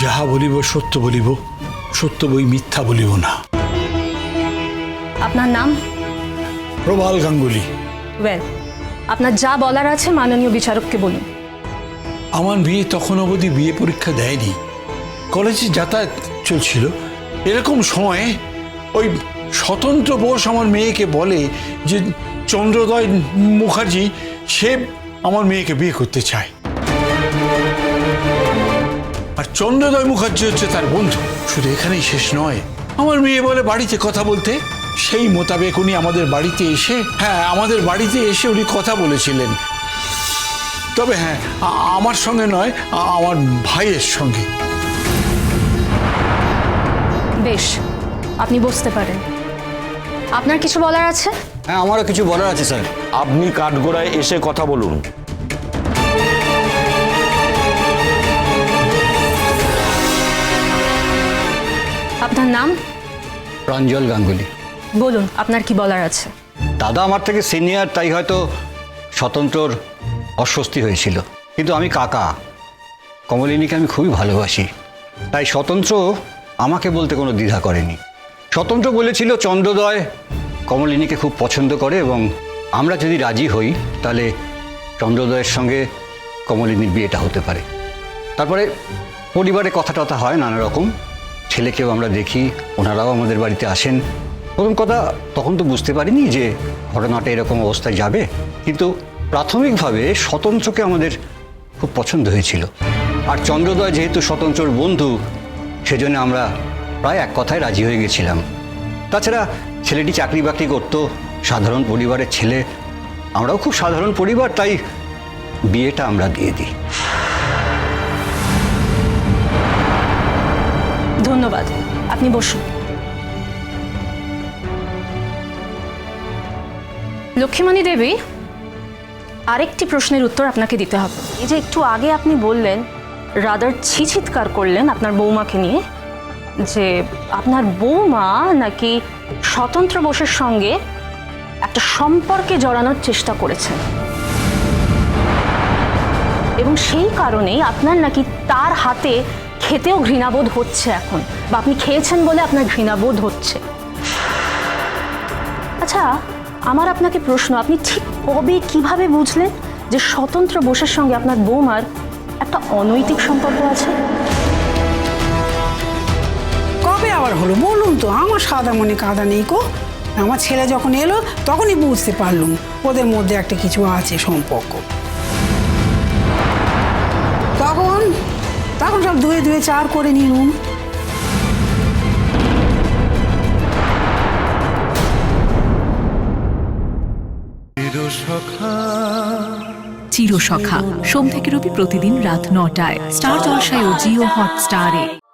যাহা বলিব সত্য বলিব সত্য বই মিথ্যা বলিব না। আপনার নাম? প্রবাল গাঙ্গুলি। ওয়েল আপনার যা বলার আছে মাননীয় বিচারককে বলুন। আমার বিয়ে তখন অবধি বিয়ে পরীক্ষা দেয়নি। কলেজে যাতায়াত চলছিল। এরকম সময়ে ওই স্বতন্ত্র বোস আমার মেয়েকে বলে যে চন্দ্রোদয় মুখার্জি সে আমার মেয়েকে বিয়ে করতে চায়। আর চন্দ্রোদয় মুখার্জি হচ্ছে তার বন্ধু। শুধু এখানেই শেষ নয় আমার মেয়ে বলে বাড়িতে কথা বলতে সেই মোতাবেক উনি আমাদের বাড়িতে এসে হ্যাঁ আমাদের বাড়িতে এসে উনি কথা বলেছিলেন। তবে হ্যাঁ আমার সঙ্গে নয় আমার ভাইয়ের সঙ্গে। বেশ আপনি বসতে পারেন। আপনার কিছু বলার আছে? হ্যাঁ আমারও কিছু বলার আছে স্যার। আপনি কাঠগোড়ায় এসে কথা বলুন। আপনার নাম? প্রাঞ্জল গাঙ্গুলি। বলুন আপনার কি বলার আছে? দাদা আমার থেকে সিনিয়র তাই হয়তো স্বতন্ত্রর অস্বস্তি হয়েছিল। কিন্তু আমি কাকা। কমলিনীকে আমি খুবই ভালোবাসি। তাই স্বতন্ত্র আমাকে বলতে কোনো দ্বিধা করেনি। স্বতন্ত্র বলেছিল চন্দ্রোদয় কমলিনীকে খুব পছন্দ করে এবং আমরা যদি রাজি হই তাহলে চন্দ্রোদয়ের সঙ্গে কমলিনীর বিয়েটা হতে পারে। তারপরে পরিবারে কথা টথা হয় নানা রকম। ছেলেকেও আমরা দেখি, ওনারাও আমাদের বাড়িতে আসেন। প্রথম কথা, তখন তো বুঝতে পারিনি যে ঘটনাটা এরকম অবস্থায় যাবে। কিন্তু প্রাথমিকভাবে স্বতন্ত্রকে আমাদের খুব পছন্দ হয়েছিল। আর চন্দ্রোদয় যেহেতু স্বতন্ত্রর বন্ধু, সেজন্য আমরা প্রায় এক কথায় রাজি হয়ে গেছিলাম। তাছাড়া ছেলেটি চাকরি বাকরি করতো, সাধারণ পরিবারের ছেলে। আমরাও খুব সাধারণ পরিবার, তাই বিয়েটা আমরা দিয়ে দিই। ধন্যবাদ। আপনি বসুন। লক্ষ্মীমণি দেবী, আরেকটি প্রশ্নের উত্তর আপনাকে দিতে হবে। এই যে একটু আগে আপনি বললেন রাদার ছিচিৎকার করলেন আপনার বৌমাকে নিয়ে, যে আপনার বৌমা নাকি স্বতন্ত্র বোসের সঙ্গে একটা সম্পর্কে জড়ানোর চেষ্টা করেছেন। এবং সেই কারণেই আপনার নাকি তার হাতে খেতেও ঘৃণাবোধ হচ্ছে এখন। বা আপনি খেয়েছেন বলে আপনার ঘৃণাবোধ হচ্ছে। আচ্ছা আমার আপনাকে প্রশ্ন, আপনি ঠিক কবে, কীভাবে বুঝলেন যে স্বতন্ত্র বোসের সঙ্গে আপনার বৌমার একটা অনৈতিক সম্পর্ক আছে? কবে আবার হলো? বলুন তো, আমার সাদা মনে কাদা নেই কো আমার ছেলে যখন এলো, তখনই বুঝতে পারলুম, ওদের মধ্যে একটা কিছু আছে সম্পর্ক। তখন সব ধুয়ে ধুয়ে চার করে নিলুম চিরসখা। সোম থেকে রবি প্রতিদিন রাত নটায়। স্টার জলসায় ও জিও হট হটস্টারে।